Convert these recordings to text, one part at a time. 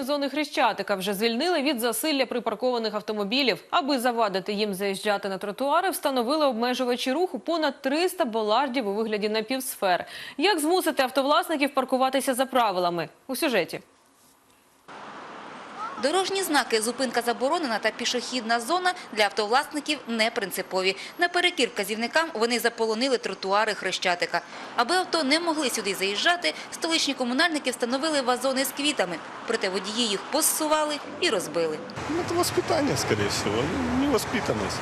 Зони Хрещатика вже звільнили від засилля припаркованих автомобілів. Аби завадити їм заїжджати на тротуари, встановили обмежувачі руху понад 300 болардів у вигляді напівсфер. Як змусити автовласників паркуватися за правилами? У сюжеті. Дорожні знаки «Зупинка заборонена» та «Пішохідна зона» для автовласників не принципові. Наперекір вказівникам вони заполонили тротуари Хрещатика. Аби авто не могли сюди заїжджати, столичні комунальники встановили вазони з квітами. Проте водії їх посували і розбили. Ну, Это воспитание, скорее всего, ну, невоспитанность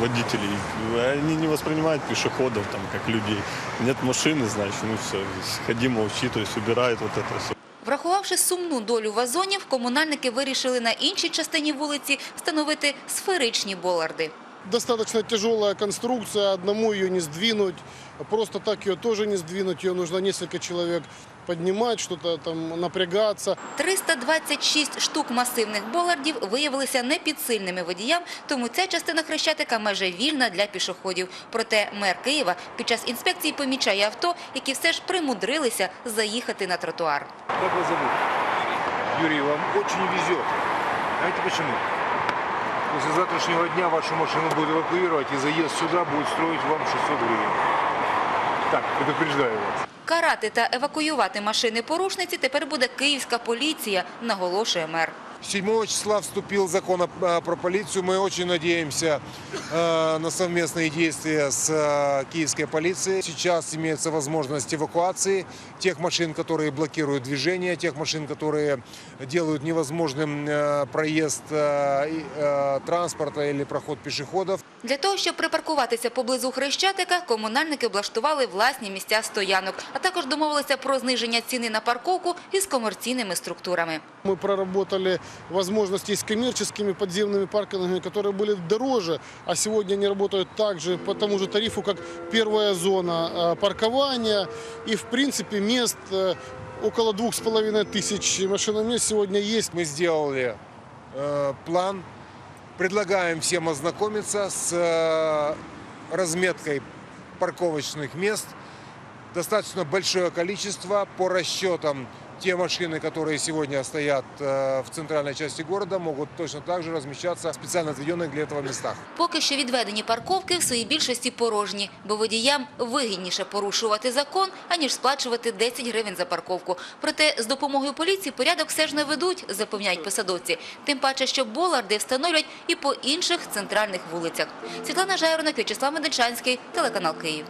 водителей. Они не воспринимают пешеходов там, как людей. Нет машины, значит, ну все, ходи молчи, то есть убирают вот это все. Врахувавши сумну долю вазонів, комунальники вирішили на іншій частині вулиці встановити сферичні боларди. Достаточно тяжелая конструкция, одному ее не сдвинуть. Просто так ее тоже не сдвинуть, ее нужно несколько человек поднимать, что-то там напрягаться. 326 штук масивних болардів виявилися непідсильними водіям, тому ця частина Хрещатика майже вільна для пішоходів. Проте мер Києва під час інспекції помічає авто, які все ж примудрилися заїхати на тротуар. Как вас зовут? Юрий, вам очень везет. Знаете почему? После завтрашнего дня вашу машину будут эвакуировать, и заезд сюда будет строить вам 600 гривен. Так, предупреждаю вас. Карати та евакуювати машини порушниці тепер буде київська поліція, наголошує мер. 7 числа вступил закон о- э, про полицию. Мы очень надеемся э, на совместные действия с э, киевской полицией. Сейчас имеется возможность эвакуации тех машин, которые блокируют движение, тех машин, которые делают невозможным э, проезд э, и, э, транспорта или проход пешеходов. Для того, щоб припаркуватися поблизу Хрещатика, комунальники облаштували власні місця стоянок, а також домовилися про зниження ціни на парковку із комерційними структурами. Мы проработали возможности с коммерческими подземными паркингами, которые были дороже, а сегодня они работают также по тому же тарифу, как первая зона э, паркования. И, в принципе, мест э, около двух с половиной тысяч машиномест сегодня есть. Мы сделали э, план, предлагаем всем ознакомиться с э, разметкой парковочных мест. Достаточно большое количество по расчетам. Те машины, которые сегодня стоят э, в центральной части города, могут точно так же размещаться в специально отведенных для этого местах. Поки що відведені парковки в своїй більшості порожні, бо водіям вигідніше порушувати закон, аніж сплачувати 10 гривень за парковку. Проте з допомогою поліції порядок все ж наведуть, запевняють посадовці. Тим паче, що боларди встановлять і по інших центральних вулицях. Світлана Жайворонок, В'ячеслав Медичанський, телеканал Київ.